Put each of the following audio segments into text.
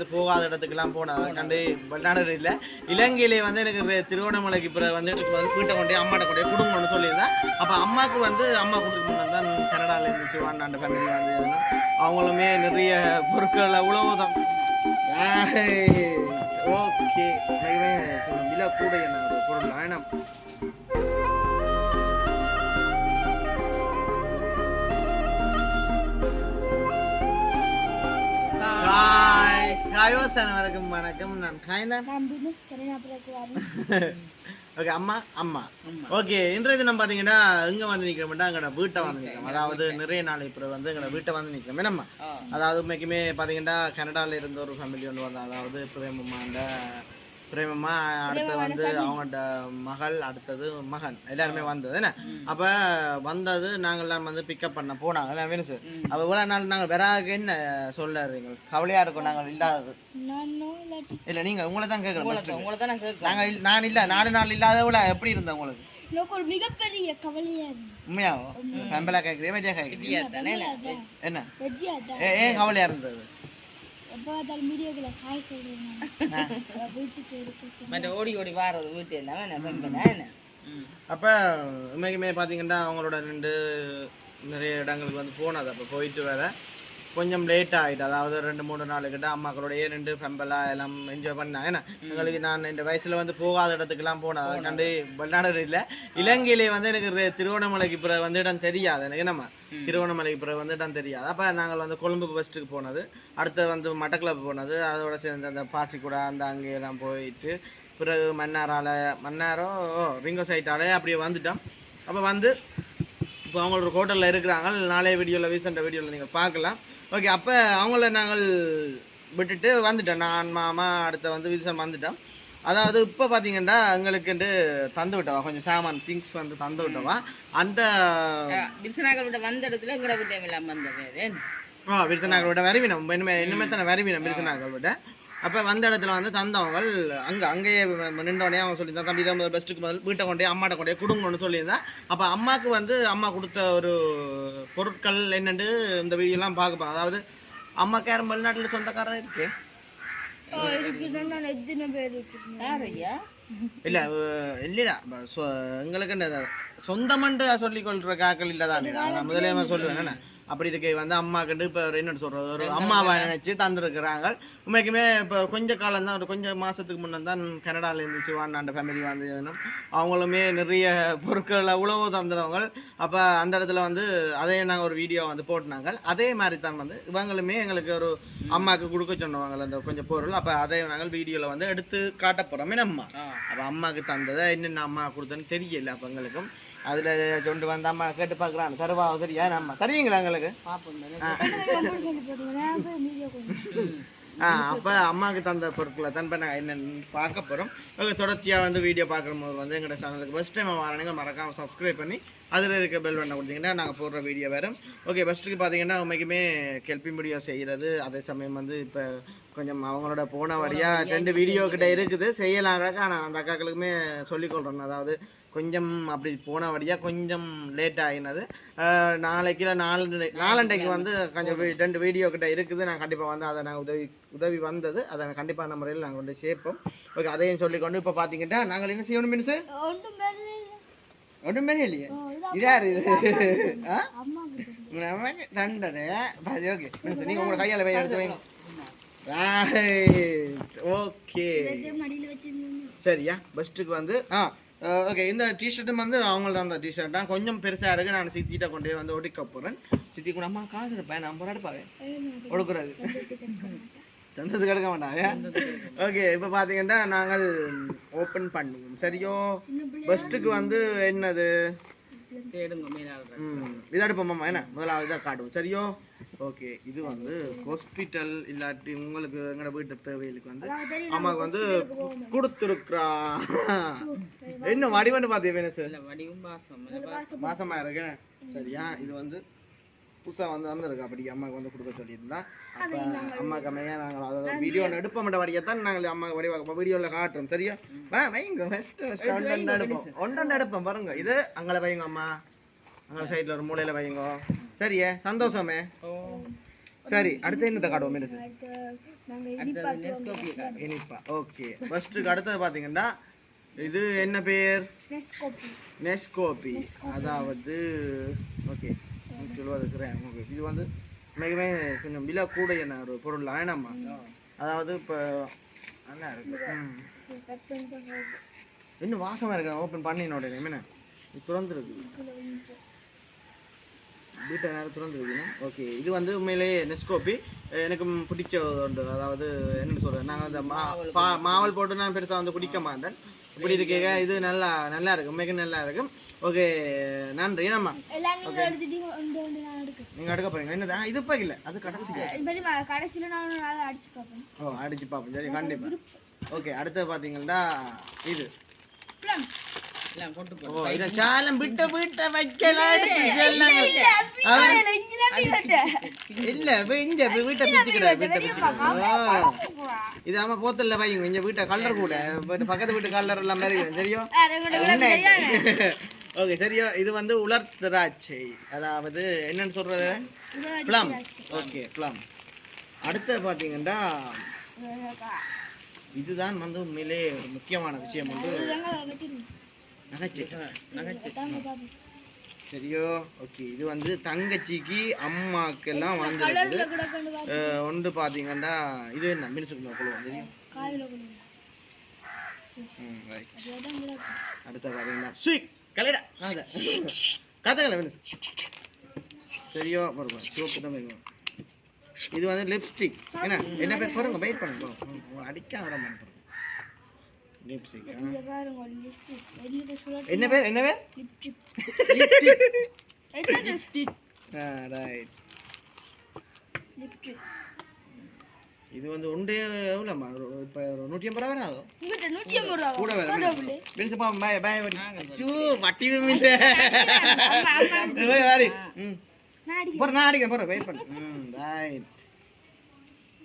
வந்து போகாத இடத்துக்குலாம் போனேன் கண்டு வெளிநாடு இல்லை. இலங்கையிலே வந்து எனக்கு திருவண்ணாமலைக்கு பிறகு வந்து வந்து வீட்டை கொண்டே அம்மாட்ட கொண்டே குடும்பம்னு சொல்லியிருந்தேன். அப்போ அம்மாவுக்கு வந்து அம்மா கொடுத்துட்டு தான் கனடாவில் இருந்துச்சு வாண்டாண்ட ஃபேமிலி வந்து அவங்களுமே நிறைய பொருட்களை உழவு தான் ஓகே கூட என்ன பொருள் வேணாம் ஹாயோஸ் அனைவருக்கும் வணக்கம். நான் அப்புறம் ஓகே அம்மா அம்மா. ஓகே இன்றைய தினம் பார்த்தீங்கன்னா எங்க வந்து நிற்கிறோம்னா எங்களோட வீட்டை வந்து நிற்கிறோம் அதாவது நிறைய நாள் இப்போ வந்து எங்களோட வீட்டை வந்து நிற்கிறோம் என்னம்மா? அதாவது உண்மைக்குமே பார்த்தீங்கன்னா கனடால இருந்த ஒரு ஃபேமிலி ஒன்று வந்தா அதாவது பிரேமம்மாண்ட பிரேமம்மா அடுத்து வந்து அவங்களோட மகள் அடுத்தது மகன். எல்லாருமே வந்தது என்ன? அப்போ வந்தது நாங்கள்லாம் வந்து பிக்கப் பண்ண போனாங்க வேணும் சார் அப்போ இவ்வளோ நாள் நாங்கள் வெறாக என்ன சொல்லாதீங்க கவலையாக இருக்கும் நாங்கள் இல்லாதது. இல்லை நீங்கள் உங்களை தான் கேட்குறோம் நாங்கள் இல்ல- நான் இல்லை நாலு நாள் இல்லாதவள எப்படி இருந்தேன் உங்களுக்கு? மிகப்பெரிய கவலையா உண்மையாவோ? கேட்குறீங்க தானே? என்ன? ஏன் கவலையா இருந்தது? மற்ற ஓடி ஓடி வாரது வீட்டு எல்லாம் என்ன என்ன? ம். அப்போ உண்மைக்குமே அவங்களோட ரெண்டு நிறைய இடங்களுக்கு வந்து போனது. அப்போ போயிட்டு வர கொஞ்சம் லேட் ஆகிட்டு அதாவது ரெண்டு மூணு நாளுக்கிட்ட அம்மாக்களோடய ரெண்டு ஃபெம்பலா எல்லாம் என்ஜாய் பண்ணாங்க. ஏன்னா எங்களுக்கு நான் இந்த வயசில் வந்து போகாத இடத்துக்குலாம் போனேன். அதை கண்டு வெளிநாடு இல்லை இலங்கையிலே வந்து எனக்கு ரெ- திருவண்ணாமலைக்கு பிறகு வந்து இடம் தெரியாது. எனக்கு என்னம்மா? திருவண்ணாமலைக்கு பிறகு வந்து இடம் தெரியாது. அப்போ நாங்கள் வந்து கொழும்பு ஃபஸ்ட்டுக்கு போனது. அடுத்து வந்து மட்டக்களப்பு போனது. அதோட சேர்ந்து அந்த பாசிக்குடா அந்த அங்கேயெல்லாம் போயிட்டு பிறகு மன்னாரால மன்னாரோ ரிங்கோ சைட்டாலே அப்படியே வந்துட்டோம். அப்போ வந்து இப்போ அவங்களோட ஹோட்டலில் இருக்கிறாங்க. நாளைய வீடியோவில் ரீசெண்டாக வீடியோவில் நீங்கள் பார்க்கலாம். ஓகே அப்போ அவங்கள நாங்கள் விட்டுட்டு வந்துட்டோம். நான் மாமா அடுத்த வந்து வில்சன் வந்துட்டோம். அதாவது இப்போ பார்த்தீங்கன்னா எங்களுக்குண்டு தந்து விட்டவா? கொஞ்சம் சாமான் திங்ஸ் வந்து தந்து விட்டவா? அந்த விட வந்த இடத்துல எங்கட விட்டு எல்லாம் வந்த பேரு ஆ விருத்தநாகர் விட வரவினம். இனிமே இனிமே தானே வரவினம் விட அப்போ வந்த இடத்துல வந்து தந்தவங்க அங்கே அங்கேயே நின்றவனே அவங்க சொல்லியிருந்தான் தம்பி தான் முதல் பெஸ்ட்டுக்கு முதல் வீட்டை கொண்டே அம்மாட்ட கொண்டே கொடுங்கன்னு சொல்லியிருந்தான் அப்போ அம்மாவுக்கு வந்து அம்மா கொடுத்த ஒரு பொருட்கள் என்னென்னு இந்த வீடியோலாம் பார்க்க போறோம் அதாவது அம்மாக்கு யாரும் வெளிநாட்டில் சொந்தக்காரன் இருக்கு. இல்லை இல்லைடா சொ- எங்களுக்கு என்ன சொந்தமண்டு சொல்லிக் கொள்ற காக்கள் இல்லை தானே நான் முதலே சொல்லுவேன் என்ன அப்படி இருக்க. வந்து அம்மா கண்டு இப்போ என்ன சொல்றது? ஒரு அம்மாவை நினைச்சு தந்துருக்குறாங்க. உண்மைக்குமே இப்போ கொஞ்ச காலம் தான் ஒரு கொஞ்சம் மாசத்துக்கு முன்னே தான் கனடால இருந்துச்சு வாண்டாண்ட ஃபேமிலி வந்து அவங்களுமே நிறைய பொருட்களை உழவு தந்துடுவாங்க அப்போ அந்த இடத்துல வந்து அதையே நாங்கள் ஒரு வீடியோ வந்து போட்டுனாங்க. அதே மாதிரி தான் வந்து இவங்களுமே எங்களுக்கு ஒரு அம்மாவுக்கு கொடுக்க சொன்னவங்க அந்த கொஞ்சம் பொருள். அப்போ அதை நாங்கள் வீடியோவில் வந்து எடுத்து காட்ட போகிறோமே அம்மா. ஆ. அப்போ அம்மாவுக்கு தந்ததை என்னென்ன அம்மா கொடுத்தேன்னு தெரியல அப்போ எங்களுக்கும். அதில் கொண்டு வந்து அம்மா கேட்டு பார்க்குறான் தருவா சரியா நம்ம தருவீங்களா எங்களுக்கு ஆ. அப்போ அம்மாவுக்கு தந்த பொருட்களை தான் நாங்கள் என்னென்னு பார்க்க போகிறோம் தொடர்ச்சியாக வந்து வீடியோ பார்க்கும்போது வந்து எங்களோட சேனலுக்கு ஃபஸ்ட் டைம் வரணுங்க மறக்காமல் சப்ஸ்கிரைப் பண்ணி அதில் இருக்க பெல் பண்ண கொடுத்தீங்கன்னா நாங்கள் போடுற வீடியோ வரும். ஓகே ஃபஸ்ட்டுக்கு பார்த்தீங்கன்னா உண்மைக்குமே கெல்பி வீடியோ செய்கிறது அதே சமயம் வந்து இப்போ கொஞ்சம் அவங்களோட போன வழியாக ரெண்டு வீடியோ கிட்ட இருக்குது. செய்யலாங்க ஆனால் அந்த அக்காக்களுக்குமே சொல்லிக்கொள்கிறேன் அதாவது கொஞ்சம் அப்படி போன வழியாக கொஞ்சம் லேட் ஆகினது நாளைக்கு இல்லை நாலு நாலண்டைக்கு வந்து கொஞ்சம் ரெண்டு வீடியோ கிட்ட இருக்குது. நான் கண்டிப்பாக வந்து அதை நாங்கள் உதவி உதவி வந்தது. அதை கண்டிப்பான முறையில் நாங்கள் வந்து சேர்ப்போம். ஓகே அதையும் சொல்லிக்கொண்டு இப்போ பார்த்தீங்கன்னா நாங்கள் என்ன செய்யணும் மின்ஸு ஒன்றும் இல்லையே ஓ, இதான் இது நமக்கு தண்டது பாதி ஓகே. நீங்கள் உங்களோட கையால் போய் எடுத்து வைங்க. ஓகே. சரியா? பெஸ்ட்டுக்கு வந்து ஆ ஓகே. இந்த டிஷர்ட்டும் வந்து அவங்கள்ட்ட அந்த டிஷர்ட் தான் கொஞ்சம் பெருசாக இருக்குது நான் சித்திட்ட கொண்டு வந்து ஒடிக்க போகிறேன் சித்தி கூட அம்மா காசு இருப்பேன். நான் பாவேன் ஒடுக்குறது. தந்தது கிடக்க மாட்டாங்க. ஓகே இப்போ பார்த்தீங்கன்னா நாங்கள் ஓப்பன் பண்ணுவோம். சரியோ? பெஸ்ட்டுக்கு வந்து என்னது? இதை எடுப்போம்மா என்ன? முதலாவது இதாக காட்டுவோம். சரியோ? ஓகே இது வந்து ஹாஸ்பிட்டல் இல்லாட்டி உங்களுக்கு எங்களோட வீட்டு தேவைகளுக்கு வந்து அம்மாவுக்கு வந்து கொடுத்துருக்குறா. என்ன வடிவன்னு பார்த்தீங்க சார் இல்ல வடிவும் பாசம். இல்ல பாசம். மாசமா இருக்கேன் சரியா? இது வந்து புதுசா வந்து வந்திருக்கு. அப்படி அம்மாவுக்கு வந்து கொடுக்க சொல்லியிருந்தா. அப்போ அம்மாவுக்கு அமையா நாங்கள் அதை வீடியோ எடுப்ப மாட்ட வடியத்தான் நாங்கள் அம்மாவுக்கு வடிவா வீடியோவில் காட்டுறோம். சரியா? வா வைங்க. ஃபஸ்ட்டு ஃபஸ்ட்டு ஒன்று எடுப்போம். ஒன்று எடுப்போம். பாருங்க. இது அங்கே வைங்க அம்மா. அங்கே சைடில் ஒரு மூலையில் வைங்க. சரியே? சந்தோஷமே? சரி அடுத்து என்னத்தை காட்டுவோம்? இனிப்பா. ஓகே. ஃபர்ஸ்ட்டுக்கு அடுத்தது பார்த்தீங்கன்னா இது என்ன பேர்? நெஸ்கோபி. அதாவது ஓகே. சொல்லுவதுக்குறேன் ஓகே இது வந்து மிகவே கொஞ்சம் விலை கூட என்ன ஒரு பொருள். ஆயினம்மா அதாவது இப்போ நல்லா இருக்கு. இன்னும் வாசமாக இருக்கு? ஓப்பன் பண்ணினோட என்ன? இது திறந்துருக்கு. வீட்டை நேரம் திறந்துருக்குண்ணா ஓகே. இது வந்து உண்மையிலேயே நெஸ்கோபி. எனக்கு பிடிச்ச ஒன்று. அதாவது என்னென்னு சொல்கிறேன் நாங்கள் அந்த மா மாவல் போட்டு நான் பெருசாக வந்து குடிக்க மாட்டேன். இப்படி இருக்கீங்க. இது நல்லா நல்லா இருக்கும் மிக நல்லா இருக்கும் ஓகே நன்றி என்னம்மா நீங்க எடுக்க. போறீங்க என்னதான் இது இப்போ இல்லை. அது கடைசி கடைசியில நான் அடிச்சு ஓ அடிச்சு பார்ப்போம் சரி கண்டிப்பாக ஓகே அடுத்து பார்த்தீங்கன்னா இது. Plum. எல்லாம் கொண்டு போ ஓ இதை சாலம் விட்டு விட்டு வைக்கலாம் இல்ல, இங்க தான் போய் வெட்டு. இல்ல வி- இங்க வி- வீட்டை பிச்சுக்கிட வீட்டை பிச்சுக்கிட இது ஆமா போத்தல்ல வைங்க இங்க வீட்டை கலர் கூட. பக்கத்து வீட்டு கலர் எல்லாம் மாதிரி இருக்கு. ஓகே சரியோ இது வந்து உலர் திராட்சை. அதாவது என்னன்னு சொல்றது? ப்ளம் ஓகே ப்ளம் அடுத்து பாத்தீங்கன்னா இதுதான் வந்து உண்மையிலே ஒரு முக்கியமான விஷயம் வந்து நகைச்சை பாப்போம். சரியோ? ஓகே இது வந்து தங்கச்சிக்கு அம்மாக்கெல்லாம் வந்திருக்குது கலர்ல கூட கொண்டு வா. அஹ் ஒன்று பார்த்தீங்கன்னா இது என்ன? மினிசுக்கு சொல்லுவோம் தெரியும் காதுல கொண்டு வா. ம், right. அதுதான் கூட இருக்கு. அடுத்த பார்த்தீங்கன்னா ஸ்வீட் கலைடா அத கதகளை மினிஸ் சரியோ பாருங்க சோப்பு தான் வேணும் இது வந்து லிப்ஸ்டிக் என்ன என்ன பேர்? பாருங்க வெயிட் பண்ணுங்க. அடிக்க வர மாட்டேன் லிப்ஸ்டிக் என்ன பேர்? என்ன பேர் லிப்ஸ்டிக் ரைட் லிப்ஸ்டிக் இது வந்து ஒன்றே எவ்வளோம்மா? இப்போ ஒரு நூற்றி ஐம்பது ரூபா வராதோ? நூற்றி ஐம்பது ரூபா கூட வேற கடவுளே. மினிஸ் பா பாய் பாய் சூ வட்டியும் இல்லை. வாடி. ம். போற நான் அடிக்கிறேன். வெயிட் பண்ணு. ம் ரைட்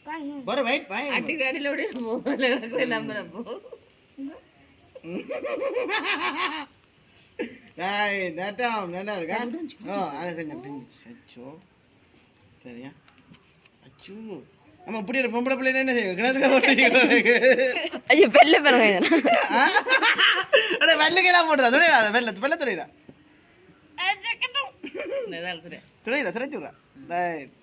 பாருங்க. போற வெயிட் பாய் அடிக்கிற அடியிலோட போகல நடக்கிற நம்புற போ. ரைட் நட்டம் நல்லா இருக்கா ஓ அது அச்சோ. சரியா? அச்சோ. நம்ம இப்படி ஒரு பொம்பளை பிள்ளை என்ன செய்வோம்? கிணத்துல போட்டு ஐயோ பெல்ல பாருங்க அட வெள்ளைக்கெல்லாம் போடுறா துறையா வெள்ளை வெள்ளை துறையா நிதானத்துல துறையில துறைச்சு விட்றா. ரைட்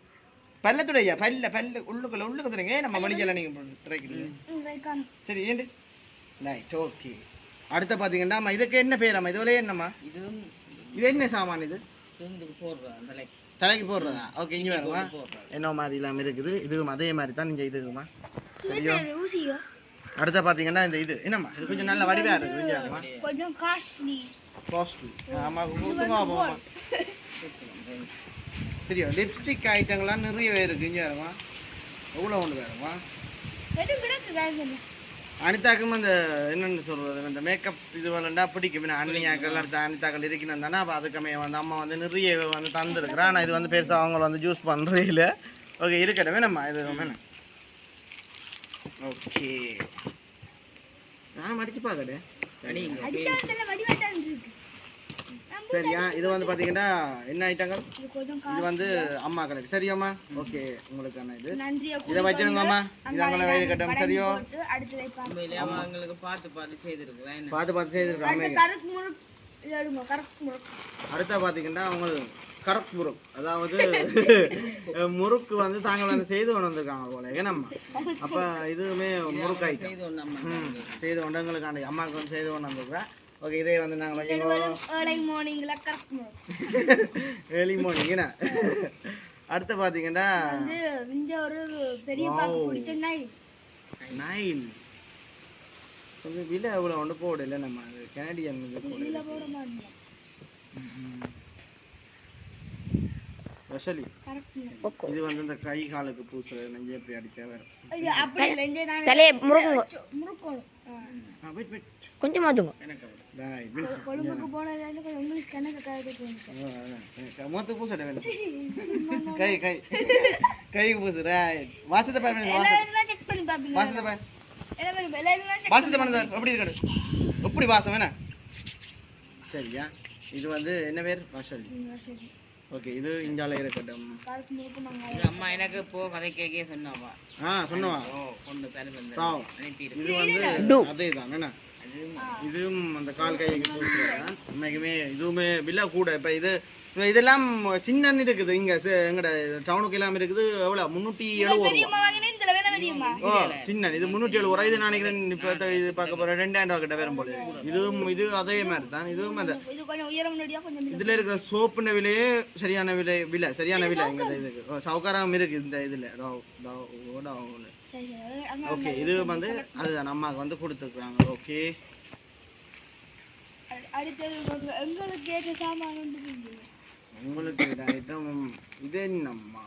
பல்ல துறையா பல்ல பல்ல. உள்ளுக்குள்ள உள்ளுக்கு துறைங்க நம்ம மணிக்கெல்லாம் right காணு. சரி ஏண்டு? Right okay. அடுத்த பார்த்தீங்கன்னா அம்மா இதுக்கு என்ன பேரம்மா இதுவரையே என்னம்மா? இதுவும் இது என்ன சாமான் இது? தலைக்கு போடுறதா? ஓகே இங்கே போடுறோம் என்ன மாதிரி இல்லாமல் இருக்குது? இதுவும் அதே மாதிரி தான் நீங்கள் இதுக்குமா இது ஊசியோ? அடுத்த பார்த்தீங்கன்னா இந்த இது. என்னம்மா? இது கொஞ்சம் நல்ல வடிவாக இருக்குது கொஞ்சம் காஸ்ட்லி காஸ்ட்லி ஆமாம் கொடுத்துமா போமா தெரியும் லிப்ஸ்டிக் ஐட்டங்கள்லாம் நிறையவே இருக்குது இங்கே வேணுமா எவ்வளோ ஒன்று வெறும் அனிதாக்கும் அந்த என்னென்னு சொல்கிறது இந்த மேக்கப் இது வரலண்டா பிடிக்கும். பின்ன அண்ணியாக்கள் அடுத்த அனிதாக்கள் இருக்கணும் தானே அப்போ அதுக்குமே வந்து அம்மா வந்து நிறைய வந்து தந்துருக்குறேன் ஆனால் இது வந்து பெருசாக அவங்கள வந்து ஜூஸ் பண்ணுறே இல்லை. ஓகே இருக்கட்டும். நம்ம இது வேணும்? ஓகே. நான் மடிச்சு பார்க்கடு சரியா இது வந்து பார்த்தீங்கன்னா என்ன ஐட்டங்கள் இது கொஞ்சம் இது வந்து அம்மாக்களுக்கு. சரியாம்மா? ஓகே உங்களுக்கான இது. இதை வச்சிருங்கம்மா இது வயது கட்டம் சரியோ? அவங்களுக்கு பார்த்து. பார்த்து செய்திருக்கிறேன் பார்த்து பார்த்து செய்திருக்காங்க அடுத்து பார்த்தீங்கன்னா அவங்க கரப் முறுக்கு. அதாவது முறுக்கு வந்து தாங்கள் வந்து செய்து கொண்டு வந்திருக்காங்க போல. ஏனம்மா? அப்போ இதுவுமே முறுக்கு ஐட்டம் செய்து அம்மா கொண்டு எங்களுக்காண்டி அம்மாவுக்கு வந்து செய்து கொண்டு வந்திருக்கிறேன் ஓகே இதே வந்து நாங்கள் ஏழை மார்னிங்ல முறுக்கு ஏர்லி மார்னிங் என்ன? அடுத்து பார்த்தீங்கன்னா வந்து இங்க ஒரு பெரிய பாக்கு பிடிச்ச நாய். நைல் கொஞ்சம் விலை எவ்வளோ ஒன்று போடல நம்ம அது கனடியன் இது போட மாட்டோம் ஸ்பெஷலி இது வந்து இந்த கை காலுக்கு பூசுறது நெஞ்சு எப்படி அடிச்சா இல்லை நான் தலையை முறுக்குங்க. முறுக்கணும். கொஞ்சம் மாத்துங்க எனக்கு கொழும்புக்கு போனதுலேருந்து கொஞ்சம் இங்கிலீஷ் கணக்கு கதை போயிருக்கு மூத்து பூசட வேணும் கை கை கை பூசு ரைட் வாசத்தை பாரு வாசத்தை செக் பண்ணி பாரு வாசத்தை பண்ண எப்படி இருக்கணும் எப்படி வாசம் வேணா சரியா இது வந்து என்ன பேர் வாசல் ஓகே இது இஞ்சால இருக்கட்டும் அம்மா எனக்கு இப்போ கதை கேக்கே சொன்னாவா ஆ சொன்னவா ஓ கொண்டு ஆ. அனுப்பிடு இது வந்து அதே தான் என்ன இதுவும் அந்த கால் கொடுக்குறேன் உண்மைக்குமே இதுவுமே விலை கூட. இப்போ இது இதெல்லாம் சின்ன இருக்குது. இங்க எங்கட டவுனுக்கு எல்லாம் இருக்குது. எவ்வளோ முந்நூற்றி எழுபது ஓ சின்ன. இது முந்நூற்றி எழுபது ரூபா. இது நான் நினைக்கிறேன் இப்போ இது பார்க்க போகிறேன் ரெண்டாயிரம் ரூபா கிட்ட வரும் போல இதுவும் இது அதே மாதிரி தான் இதுவும் அந்த. இதுல இருக்கிற சோப்புன விலையே சரியான விலை விலை சரியான விலை இங்க இதுக்கு சவுக்காரம் இருக்கு இந்த இதுல. ஓகே இது வந்து அதுதான் அம்மாவுக்கு வந்து கொடுத்துருக்குறாங்க. ஓகே அடு- அடுத்தது உங்க- எங்களுக்கு ஏற்ற சாமான் வந்து இருக்குது. உங்களுக்கு இது என்னம்மா?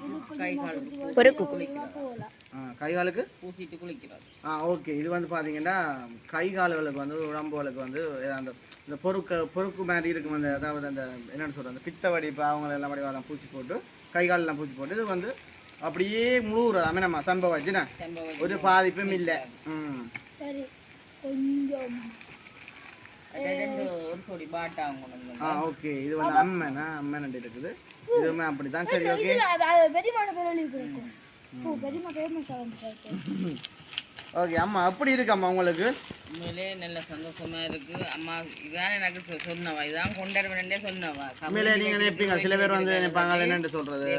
ஒரு குக்கு போகலாம் ஆ, கை காலுக்கு? பூசிட்டு குளிக்கிறார் ஆ ஓகே இது வந்து பார்த்தீங்கன்னா கை கால்களுக்கு வந்து உடம்புகளுக்கு வந்து அந்த இந்த பொறுக்க பொறுக்கு மாதிரி இருக்கும் அந்த அதாவது அந்த என்னென்னு சொல்கிறது அந்த பித்த வடிப்பு அவங்க எல்லாம் வடிவாக பூசி போட்டு கை காலெல்லாம் பூசி போட்டு இது வந்து அப்படியே முழுகுறது அமேனம்மா சம்பவம் வச்சுனா செம்ப ஒரு பாதிப்பும் இல்லை. ம். சரி கொஞ்சம். ஆ ஓகே. இது வந்து அம்மனா அம்மன் இருக்குது. இதுவுமே அப்படி தான் சரி ஓகே. பெரியமான பேர் எழுதி பெரியமா ஆகிட்டு ஓகே அம்மா அப்படி இருக்கம்மா உங்களுக்கு? உண்மையிலே நல்ல சந்தோஷமா இருக்கு. அம்மா இதான் எனக்கு சொன்னவா. இதான் கொண்டாடுவேன்டே சொன்னவா. உண்மையிலே நீங்கள் நினைப்பீங்க. சில பேர் வந்து நினைப்பாங்க என்னென்னு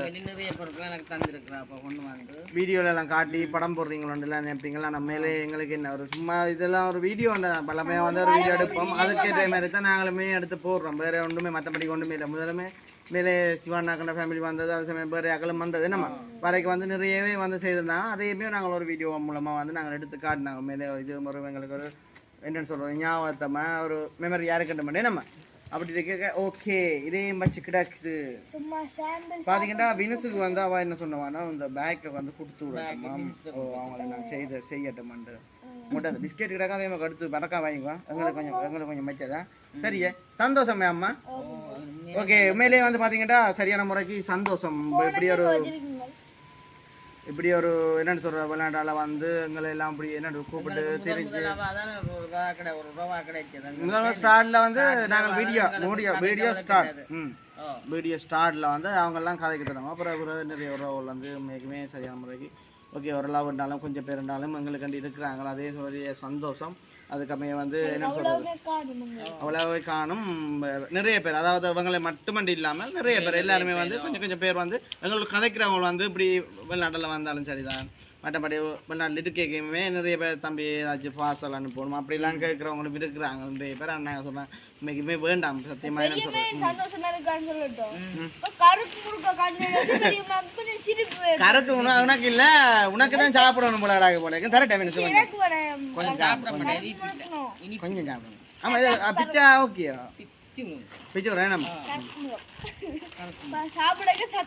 மாதிரி நிறைய பொருட்கள் எனக்கு தந்திருக்கிறா அப்ப கொண்டு வந்து. வீடியோல எல்லாம் காட்டி படம் போடுறீங்களோண்டெல்லாம் நினைப்பீங்களா நம்ம மேலே எங்களுக்கு என்ன ஒரு சும்மா இதெல்லாம் ஒரு வீடியோ தான். பலமே வந்து ஒரு வீடியோ எடுப்போம். அதுக்கேற்ற மாதிரி தான் நாங்களுமே எடுத்து போடுறோம். வேற ஒன்றுமே மற்றபடி ஒன்றுமே இல்லை. முதலுமே மேலே சிவானாக்கண்ட ஃபேமிலி வந்தது அது சமயம் வேறு அகலம் வந்தது நம்ம வரைக்கும் வந்து நிறையவே வந்து செய்திருந்தாங்க அதையுமே நாங்கள் ஒரு வீடியோ மூலமாக வந்து நாங்கள் எடுத்து காட்டினாங்க. மேலே இது ஒரு எங்களுக்கு ஒரு என்னன்னு சொல்கிறோம் ஞாபகத்தமாக ஒரு மெமரி யாருக்கிட்ட நம்ம அப்படி இருக்க ஓகே இதையும் வச்சு கிடக்குது. சும்மா சாம்பிள் பாத்தீங்கன்னா வினசுக்கு வந்து அவ என்ன சொன்னவானா இந்த பேக்கை வந்து கொடுத்து விடட்டுமா ஓ அவங்கள நான் செய்த உங்கள்கிட்ட அந்த பிஸ்கெட் கிடக்கா அதே மாதிரி எடுத்து மறக்கா வாங்கிக்கோ. எங்களுக்கு கொஞ்சம் எங்களுக்கு கொஞ்சம் மிச்சதா? சரியே. சந்தோஷமே அம்மா. ஓகே உண்மையிலேயே வந்து பாத்தீங்கன்னா சரியான முறைக்கு சந்தோஷம். இப்படி ஒரு இப்படி ஒரு என்னன்னு சொல்ற விளையாட்டால வந்து எங்களை எல்லாம் இப்படி என்ன கூப்பிட்டு தெரிஞ்சு ஸ்டார்ட்ல வந்து நாங்கள் வீடியோ வீடியோ வீடியோ ஸ்டார்ட் ம். வீடியோ ஸ்டார்ட்ல வந்து அவங்கெல்லாம் கதைக்கு தருவாங்க அப்புறம் நிறைய உறவுகள் வந்து மேக்குமே சரியான முறைக்கு ஓகே ஒரு லவ் இருந்தாலும் கொஞ்சம் பேர் இருந்தாலும் எங்களுக்கு கண்டு இருக்கிறாங்களா அதே ஒரு சந்தோஷம். அதுக்கப்புறமே வந்து என்ன சொல்றது? அவ்வளவு காணும் நிறைய பேர். அதாவது அவங்களை மட்டுமண்டி இல்லாமல் நிறைய பேர். எல்லாருமே வந்து கொஞ்சம் கொஞ்சம் பேர் வந்து எங்களுக்கு கதைக்கிறவங்க வந்து இப்படி வெளிநாட்டில் வந்தாலும் சரிதான். மற்றபடி வெளிநாட்டில் இருக்கேக்குமே நிறைய பேர் தம்பி ஏதாச்சும் பார்சல் அனுப்பணும். அப்படிலாம் கேட்குறவங்களும் இருக்கிறாங்க. நிறைய பேர் நாங்கள் சொன்னேன் இன்னைக்குமே வேண்டாம் சத்தியமாக என்ன சொல்கிறேன் கருத்து உன- உனக்கு இல்ல? உனக்கு தான் சாப்பிடணும் போல அடாக போல. தரட்டேன் கொஞ்சம் சாப்பிட கொஞ்சம். சாப்பிடணும் ஆமா இது பிச்சா ஓகே பிச்சு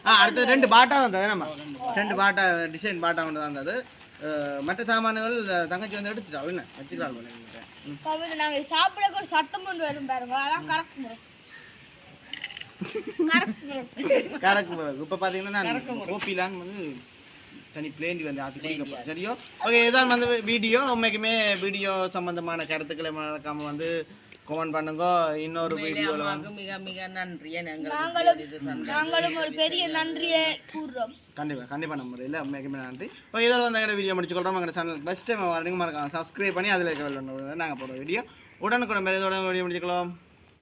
ஆ. அடுத்தது ரெண்டு பாட்டா தான் நம்ம ரெண்டு பாட்டா டிசைன் பாட்டா கொண்டு தான் தந்தது அஹ், மற்ற சாமான்கள் தங்கச்சி வந்து எடுத்துட்டா என்ன? வச்சுக்கலாம் போல என்கிட்ட. ம். கவிதை நாங்க சாப்பிடக்க ஒரு சத்தம் கொண்டு வரும் பாருங்க. அதான் கரெக்ட் முறை. கரெக்ட் முறை. கரெக்ட் இப்போ பார்த்தீங்கன்னா நான் கோப்பிலான்னு வந்து தனி பிளேண்டி வந்து குடிக்க சரியோ? ஓகே இதான் வந்து வீடியோ. உண்மைக்குமே வீடியோ சம்பந்தமான கருத்துக்களை மறக்காம வந்து கமெண்ட் பண்ணுங்க. இன்னொரு வீடியோவில் மிக மிக நன்றி எங்களுக்கு நாங்களும் நாங்களும் ஒரு பெரிய நன்றியை கூறுறோம். கண்டிப்பாக கண்டிப்பாக நம்ம முறையில் உண்மைக்குமே நன்றி. இப்போ இதில் வந்து எங்கள் வீடியோ முடிச்சுக்கொள்றோம். எங்கள் சேனல் ஃபஸ்ட் டைம் வரீங்க மறக்காம சப்ஸ்கிரைப் பண்ணி அதில் இருக்க நாங்கள் போடுற வீடியோ உடனுக்குடன் இதோட வீடியோ முடிச்சுக்கலாம்.